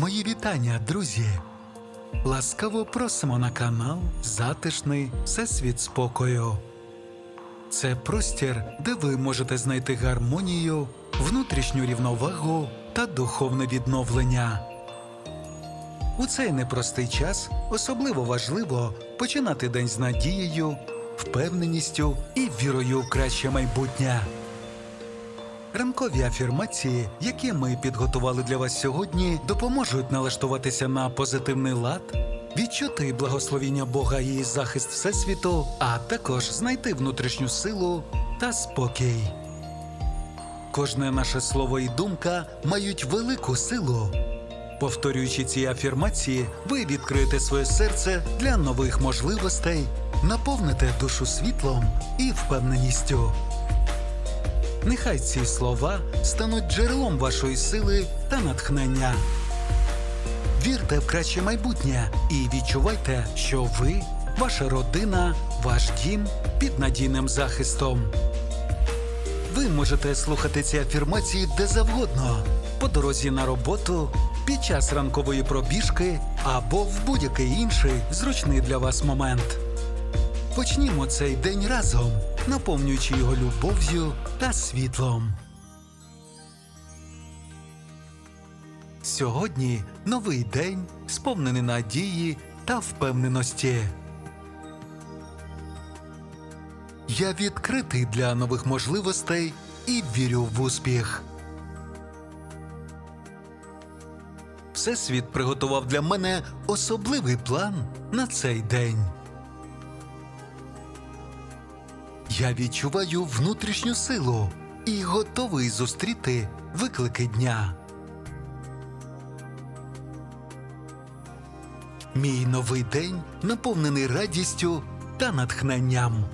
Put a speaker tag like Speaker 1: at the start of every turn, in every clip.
Speaker 1: Мої вітання, друзі! Ласкаво просимо на канал Затишний Всесвіт спокою. Це простір, де ви можете знайти гармонію, внутрішню рівновагу та духовне відновлення. У цей непростий час особливо важливо починати день з надією, впевненістю і вірою в краще майбутнє. Ранкові афірмації, які ми підготували для вас сьогодні, допоможуть налаштуватися на позитивний лад, відчути благословіння Бога і захист Всесвіту, а також знайти внутрішню силу та спокій. Кожне наше слово і думка мають велику силу. Повторюючи ці афірмації, ви відкриєте своє серце для нових можливостей, наповните душу світлом і впевненістю. Нехай ці слова стануть джерелом вашої сили та натхнення. Вірте в краще майбутнє і відчувайте, що ви, ваша родина, ваш дім під надійним захистом. Ви можете слухати ці афірмації де завгодно, по дорозі на роботу, під час ранкової пробіжки або в будь-який інший зручний для вас момент. Почнімо цей день разом, наповнюючи його любов'ю та світлом. Сьогодні новий день, сповнений надії та впевненості. Я відкритий для нових можливостей і вірю в успіх. Всесвіт приготував для мене особливий план на цей день. Я відчуваю внутрішню силу і готовий зустріти виклики дня. Мій новий день наповнений радістю та натхненням.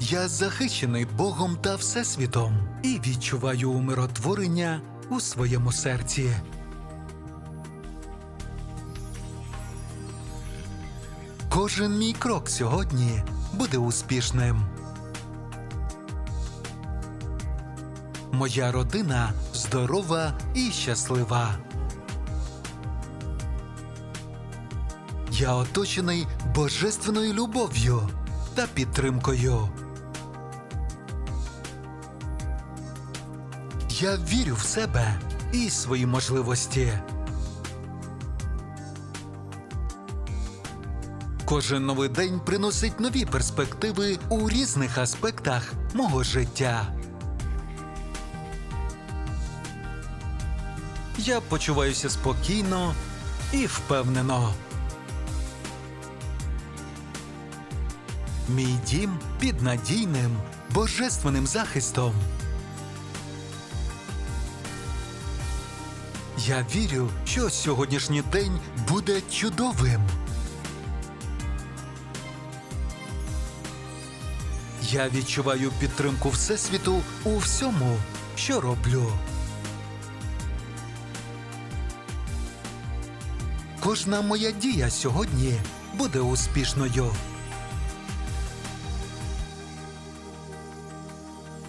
Speaker 1: Я захищений Богом та Всесвітом і відчуваю умиротворення у своєму серці. Кожен мій крок сьогодні буде успішним. Моя родина здорова і щаслива. Я оточений божественною любов'ю та підтримкою. Я вірю в себе і свої можливості. Кожен новий день приносить нові перспективи у різних аспектах мого життя. Я почуваюся спокійно і впевнено. Мій дім під надійним божественним захистом. Я вірю, що сьогоднішній день буде чудовим. Я відчуваю підтримку Всесвіту у всьому, що роблю. Кожна моя дія сьогодні буде успішною.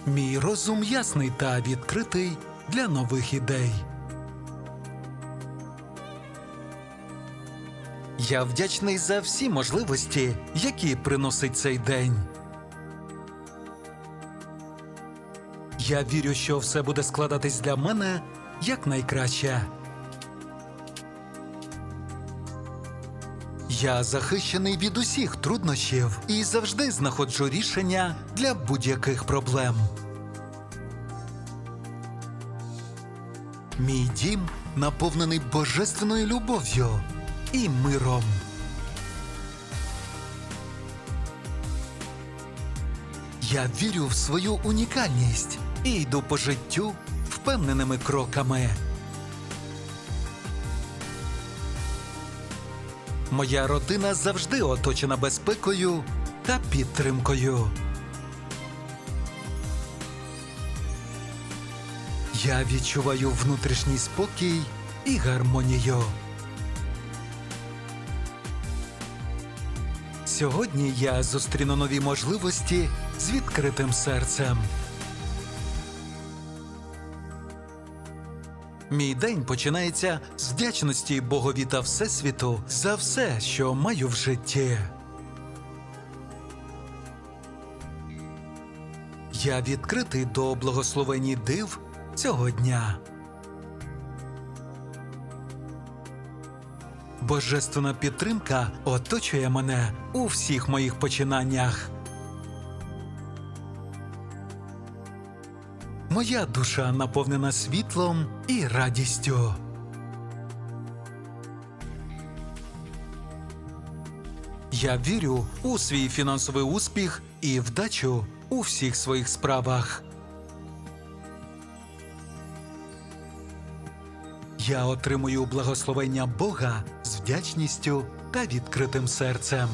Speaker 1: Мій розум ясний та відкритий для нових ідей. Я вдячний за всі можливості, які приносить цей день. Я вірю, що все буде складатись для мене якнайкраще. Я захищений від усіх труднощів і завжди знаходжу рішення для будь-яких проблем. Мій дім наповнений божественною любов'ю і миром. Я вірю в свою унікальність і йду по життю впевненими кроками. Моя родина завжди оточена безпекою та підтримкою. Я відчуваю внутрішній спокій і гармонію. Сьогодні я зустріну нові можливості з відкритим серцем. Мій день починається з вдячності Богові та Всесвіту за все, що маю в житті. Я відкритий до благословені див цього дня. Божественна підтримка оточує мене у всіх моїх починаннях. Моя душа наповнена світлом і радістю. Я вірю у свій фінансовий успіх і вдачу у всіх своїх справах. Я отримую благословення Бога з вдячністю та відкритим серцем.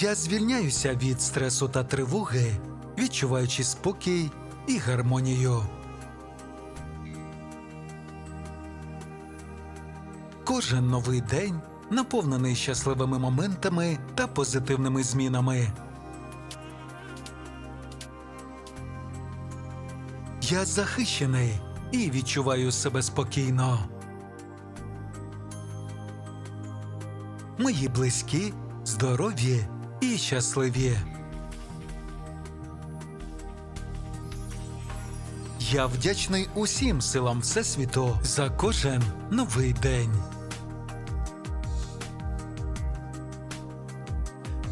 Speaker 1: Я звільняюся від стресу та тривоги, відчуваючи спокій і гармонію. Кожен новий день наповнений щасливими моментами та позитивними змінами. Я захищений і відчуваю себе спокійно. Мої близькі здорові і щасливі. Я вдячний усім силам Всесвіту за кожен новий день.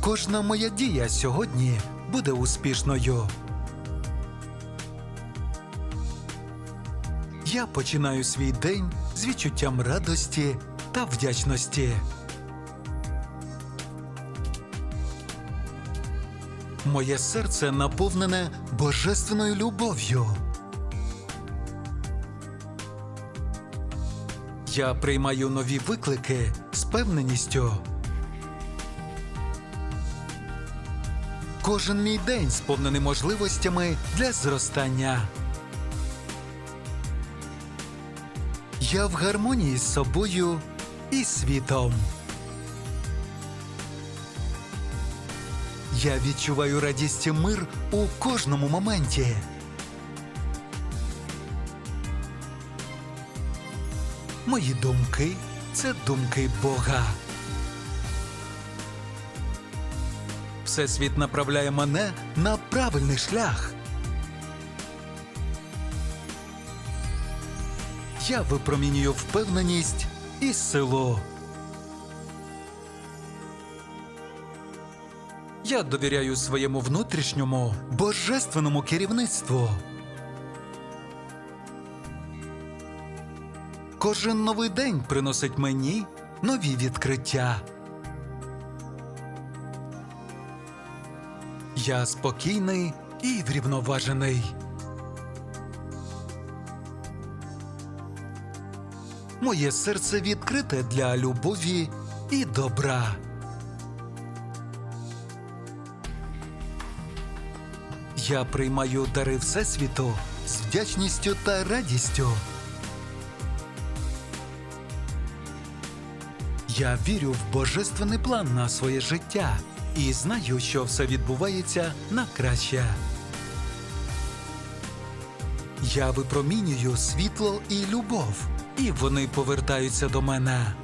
Speaker 1: Кожна моя дія сьогодні буде успішною. Я починаю свій день з відчуттям радості та вдячності. Моє серце наповнене божественною любов'ю. Я приймаю нові виклики з певненістю. Кожен мій день сповнений можливостями для зростання. Я в гармонії з собою і світом. Я відчуваю радість і мир у кожному моменті. Мої думки це думки Бога. Всесвіт направляє мене на правильний шлях. Я випромінюю впевненість і силу. Я довіряю своєму внутрішньому божественному керівництву. Кожен новий день приносить мені нові відкриття. Я спокійний і врівноважений. Моє серце відкрите для любові і добра. Я приймаю дари Всесвіту з вдячністю та радістю. Я вірю в божественний план на своє життя і знаю, що все відбувається на краще. Я випромінюю світло і любов, і вони повертаються до мене.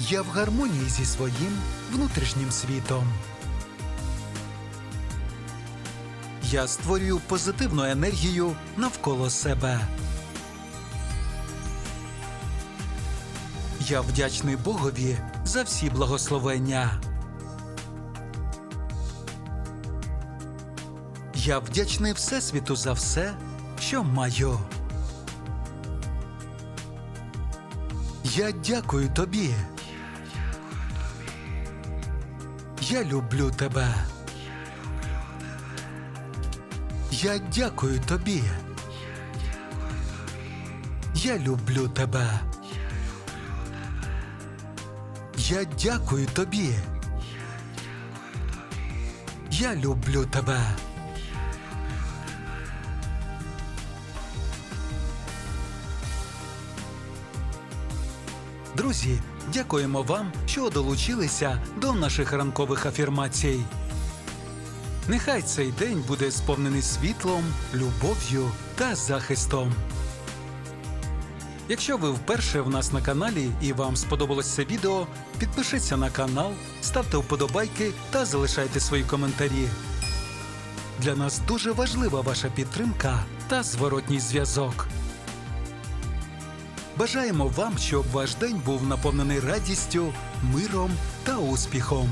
Speaker 1: Я в гармонії зі своїм внутрішнім світом. Я створюю позитивну енергію навколо себе. Я вдячний Богові за всі благословення. Я вдячний Всесвіту за все, що маю. Я дякую тобі. Я люблю тебе. Я дякую тобі. Я люблю тебе. Я дякую тобі. Я люблю тебе. Друзі, дякуємо вам, що долучилися до наших ранкових афірмацій. Нехай цей день буде сповнений світлом, любов'ю та захистом. Якщо ви вперше в нас на каналі і вам сподобалось це відео, підпишіться на канал, ставте вподобайки та залишайте свої коментарі. Для нас дуже важлива ваша підтримка та зворотній зв'язок. Бажаємо вам, щоб ваш день був наповнений радістю, миром та успіхом.